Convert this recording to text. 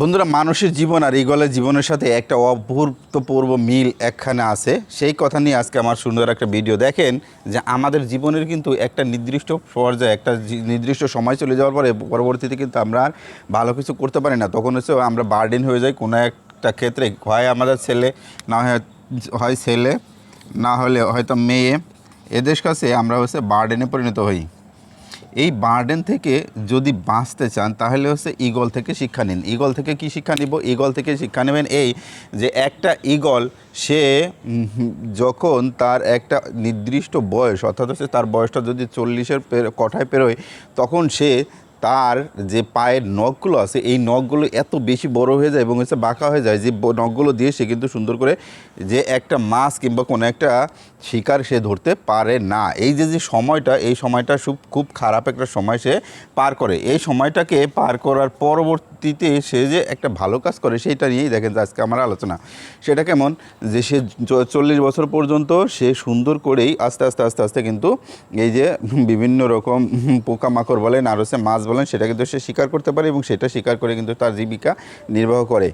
বন্ধুরা, মানুষের জীবন আর ইগলের জীবনের সাথে একটা অভূতপূর্ব মিল একখানে আছে। সেই কথা নিয়ে আজকে আমার সুন্দর একটা ভিডিও দেখেন যে আমাদের জীবনের কিন্তু একটা নির্দিষ্ট পর্যায়ে, একটা নির্দিষ্ট সময় চলে যাওয়ার পরে পরবর্তীতে কিন্তু আমরা আর ভালো কিছু করতে পারি না। তখন হচ্ছে আমরা বার্ডেন হয়ে যাই কোনো একটা ক্ষেত্রে। হয় আমাদের ছেলে, না হয় ছেলে, না হলে হয়তো মেয়ে। এদের কাছে আমরা হচ্ছে বার্ডেনে পরিণত হই। এই বার্ডেন থেকে যদি বাঁচতে চান, তাহলে হচ্ছে ইগল থেকে শিক্ষা নিন। ইগল থেকে কি শিক্ষা নিব? ইগল থেকে শিক্ষা নেবেন এই যে একটা ইগল সে যখন তার একটা নির্দিষ্ট বয়স, অর্থাৎ হচ্ছে তার বয়সটা যদি চল্লিশের কঠায় পেরোয়, তখন সে তার যে পায়ের নখগুলো আছে, এই নখগুলো এত বেশি বড় হয়ে যায় এবং হচ্ছে বাঁকা হয়ে যায় যে নখগুলো দিয়ে সে কিন্তু সুন্দর করে যে একটা মাছ কিংবা কোনো একটা শিকার সে ধরতে পারে না। এই যে যে সময়টা, এই সময়টা খুব খুব খারাপ একটা সময় সে পার করে। এই সময়টাকে পার করার পরবর্তীতে সে যে একটা ভালো কাজ করে, সেইটা নিয়েই দেখেন যে আজকে আমার আলোচনা। সেটা কেমন? যে সে চল্লিশ বছর পর্যন্ত সে সুন্দর করেই আস্তে আস্তে আস্তে আস্তে কিন্তু এই যে বিভিন্ন রকম পোকামাকড় বলেন আর হচ্ছে মাছ বলেন, সেটা কিন্তু সে স্বীকার করতে পারে এবং সেটা স্বীকার করে কিন্তু তার জীবিকা নির্বাহ করে।